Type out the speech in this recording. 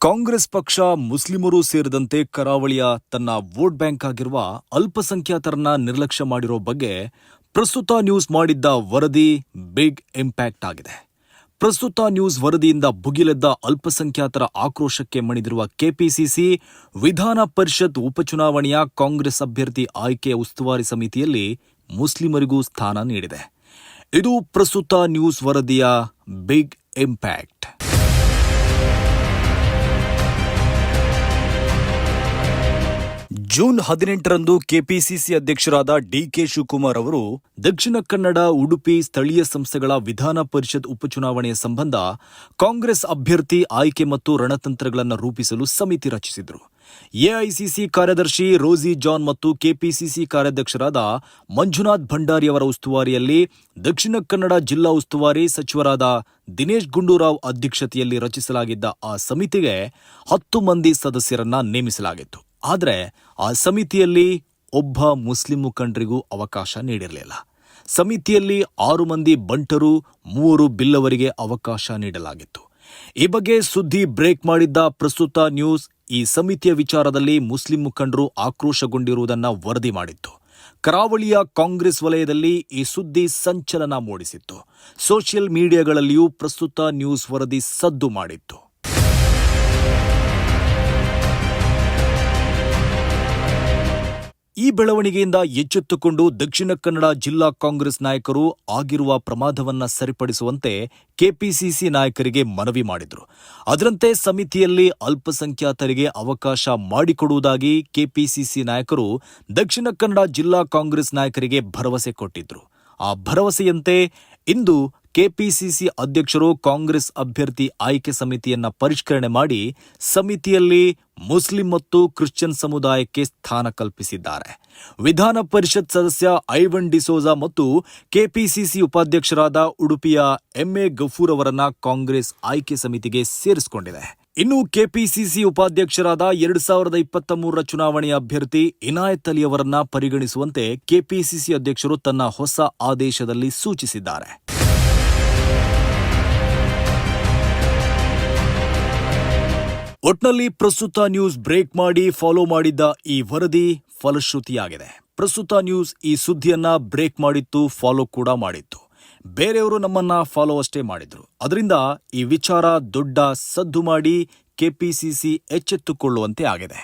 ಕಾಂಗ್ರೆಸ್ ಪಕ್ಷ ಮುಸ್ಲಿಮರು ಸೇರಿದಂತೆ ಕರಾವಳಿಯ ತನ್ನ ವೋಟ್ ಬ್ಯಾಂಕ್ ಆಗಿರುವ ಅಲ್ಪಸಂಖ್ಯಾತರನ್ನ ನಿರ್ಲಕ್ಷ್ಯ ಮಾಡಿರೋ ಬಗ್ಗೆ ಪ್ರಸ್ತುತ ನ್ಯೂಸ್ ಮಾಡಿದ್ದ ವರದಿ ಬಿಗ್ ಇಂಪ್ಯಾಕ್ಟ್ ಆಗಿದೆ. ಪ್ರಸ್ತುತ ನ್ಯೂಸ್ ವರದಿಯಿಂದ ಭುಗಿಲೆದ್ದ ಅಲ್ಪಸಂಖ್ಯಾತರ ಆಕ್ರೋಶಕ್ಕೆ ಮಣಿದಿರುವ ಕೆಪಿಸಿಸಿ ವಿಧಾನ ಪರಿಷತ್ ಉಪಚುನಾವಣೆಯ ಕಾಂಗ್ರೆಸ್ ಅಭ್ಯರ್ಥಿ ಆಯ್ಕೆ ಉಸ್ತುವಾರಿ ಸಮಿತಿಯಲ್ಲಿ ಮುಸ್ಲಿಮರಿಗೂ ಸ್ಥಾನ ನೀಡಿದೆ. ಇದು ಪ್ರಸ್ತುತ ನ್ಯೂಸ್ ವರದಿಯ ಬಿಗ್ ಇಂಪ್ಯಾಕ್ಟ್. ಜೂನ್ ಹದಿನೆಂಟರಂದು ಕೆಪಿಸಿಸಿ ಅಧ್ಯಕ್ಷರಾದ ಡಿಕೆ ಶಿವಕುಮಾರ್ ಅವರು ದಕ್ಷಿಣ ಕನ್ನಡ ಉಡುಪಿ ಸ್ಥಳೀಯ ಸಂಸ್ಥೆಗಳ ವಿಧಾನ ಪರಿಷತ್ ಉಪಚುನಾವಣೆಯ ಸಂಬಂಧ ಕಾಂಗ್ರೆಸ್ ಅಭ್ಯರ್ಥಿ ಆಯ್ಕೆ ಮತ್ತು ರಣತಂತ್ರಗಳನ್ನು ರೂಪಿಸಲು ಸಮಿತಿ ರಚಿಸಿದರು. ಎಐಸಿಸಿ ಕಾರ್ಯದರ್ಶಿ ರೋಜಿ ಜಾನ್ ಮತ್ತು ಕೆಪಿಸಿಸಿ ಕಾರ್ಯಾಧ್ಯಕ್ಷರಾದ ಮಂಜುನಾಥ್ ಭಂಡಾರಿ ಅವರ ಉಸ್ತುವಾರಿಯಲ್ಲಿ ದಕ್ಷಿಣ ಕನ್ನಡ ಜಿಲ್ಲಾ ಉಸ್ತುವಾರಿ ಸಚಿವರಾದ ದಿನೇಶ್ ಗುಂಡೂರಾವ್ ಅಧ್ಯಕ್ಷತೆಯಲ್ಲಿ ರಚಿಸಲಾಗಿದ್ದ ಆ ಸಮಿತಿಗೆ ಹತ್ತು ಮಂದಿ ಸದಸ್ಯರನ್ನ ನೇಮಿಸಲಾಗಿತ್ತು. ಆದರೆ ಆ ಸಮಿತಿಯಲ್ಲಿ ಒಬ್ಬ ಮುಸ್ಲಿಂ ಮುಖಂಡರಿಗೂ ಅವಕಾಶ ನೀಡಿರಲಿಲ್ಲ. ಸಮಿತಿಯಲ್ಲಿ ಆರು ಮಂದಿ ಬಂಟರು, ಮೂವರು ಬಿಲ್ಲವರಿಗೆ ಅವಕಾಶ ನೀಡಲಾಗಿತ್ತು. ಈ ಬಗ್ಗೆ ಸುದ್ದಿ ಬ್ರೇಕ್ ಮಾಡಿದ್ದ ಪ್ರಸ್ತುತ ನ್ಯೂಸ್, ಈ ಸಮಿತಿಯ ವಿಚಾರದಲ್ಲಿ ಮುಸ್ಲಿಂ ಮುಖಂಡರು ಆಕ್ರೋಶಗೊಂಡಿರುವುದನ್ನ ವರದಿ ಮಾಡಿತ್ತು. ಕರಾವಳಿಯ ಕಾಂಗ್ರೆಸ್ ವಲಯದಲ್ಲಿ ಈ ಸುದ್ದಿ ಸಂಚಲನ ಮೂಡಿಸಿತ್ತು. ಸೋಷಿಯಲ್ ಮೀಡಿಯಾಗಳಲ್ಲಿಯೂ ಪ್ರಸ್ತುತ ನ್ಯೂಸ್ ವರದಿ ಸದ್ದು ಮಾಡಿತ್ತು. ಈ ಬೆಳವಣಿಗೆಯಿಂದ ಎಚ್ಚೆತ್ತುಕೊಂಡು ದಕ್ಷಿಣ ಕನ್ನಡ ಜಿಲ್ಲಾ ಕಾಂಗ್ರೆಸ್ ನಾಯಕರು ಆಗಿರುವ ಪ್ರಮಾದವನ್ನ ಸರಿಪಡಿಸುವಂತೆ ಕೆಪಿಸಿಸಿ ನಾಯಕರಿಗೆ ಮನವಿ ಮಾಡಿದರು. ಅದರಂತೆ ಸಮಿತಿಯಲ್ಲಿ ಅಲ್ಪಸಂಖ್ಯಾತರಿಗೆ ಅವಕಾಶ ಮಾಡಿಕೊಡುವುದಾಗಿ ಕೆಪಿಸಿಸಿ ನಾಯಕರು ದಕ್ಷಿಣ ಕನ್ನಡ ಜಿಲ್ಲಾ ಕಾಂಗ್ರೆಸ್ ನಾಯಕರಿಗೆ ಭರವಸೆ ಕೊಟ್ಟಿದ್ರು. ಆ ಭರವಸೆಯಂತೆ ಇಂದು ಕೆಪಿಸಿಸಿ ಅಧ್ಯಕ್ಷರು ಕಾಂಗ್ರೆಸ್ ಅಭ್ಯರ್ಥಿ ಆಯ್ಕೆ ಸಮಿತಿಯನ್ನ ಪರಿಷ್ಕರಣೆ ಮಾಡಿ ಸಮಿತಿಯಲ್ಲಿ ಮುಸ್ಲಿಂ ಮತ್ತು ಕ್ರಿಶ್ಚಿಯನ್ ಸಮುದಾಯಕ್ಕೆ ಸ್ಥಾನ ಕಲ್ಪಿಸಿದ್ದಾರೆ. ವಿಧಾನ ಪರಿಷತ್ ಸದಸ್ಯ ಐವನ್ ಡಿಸೋಜಾ ಮತ್ತು ಕೆಪಿಸಿಸಿ ಉಪಾಧ್ಯಕ್ಷರಾದ ಉಡುಪಿಯ ಎಂಎ ಗಫೂರ್ ಅವರನ್ನ ಕಾಂಗ್ರೆಸ್ ಆಯ್ಕೆ ಸಮಿತಿಗೆ ಸೇರಿಸಿಕೊಂಡಿದೆ. ಇನ್ನು ಕೆಪಿಸಿಸಿ ಉಪಾಧ್ಯಕ್ಷರಾದ ಎರಡು ಸಾವಿರದ ಇಪ್ಪತ್ತ ಮೂರರ ಚುನಾವಣೆಯ ಅಭ್ಯರ್ಥಿ ಇನಾಯತ್ ಅಲಿ ಅವರನ್ನ ಪರಿಗಣಿಸುವಂತೆ ಕೆಪಿಸಿಸಿ ಅಧ್ಯಕ್ಷರು ತನ್ನ ಹೊಸ ಆದೇಶದಲ್ಲಿ ಸೂಚಿಸಿದ್ದಾರೆ. ಒಟ್ನಲ್ಲಿ ಪ್ರಸ್ತುತ ನ್ಯೂಸ್ ಬ್ರೇಕ್ ಮಾಡಿ ಫಾಲೋ ಮಾಡಿದ್ದ ಈ ವರದಿ ಫಲಶ್ರುತಿಯಾಗಿದೆ. ಪ್ರಸ್ತುತ ನ್ಯೂಸ್ ಈ ಸುದ್ದಿಯನ್ನ ಬ್ರೇಕ್ ಮಾಡಿತ್ತು, ಫಾಲೋ ಕೂಡ ಮಾಡಿತ್ತು. ಬೇರೆಯವರು ನಮ್ಮನ್ನ ಫಾಲೋ ಅಷ್ಟೇ ಮಾಡಿದ್ರು. ಅದರಿಂದ ಈ ವಿಚಾರ ದೊಡ್ಡ ಸದ್ದು ಮಾಡಿ ಕೆಪಿಸಿಸಿ ಎಚ್ಚೆತ್ತುಕೊಳ್ಳುವಂತೆ ಆಗಿದೆ.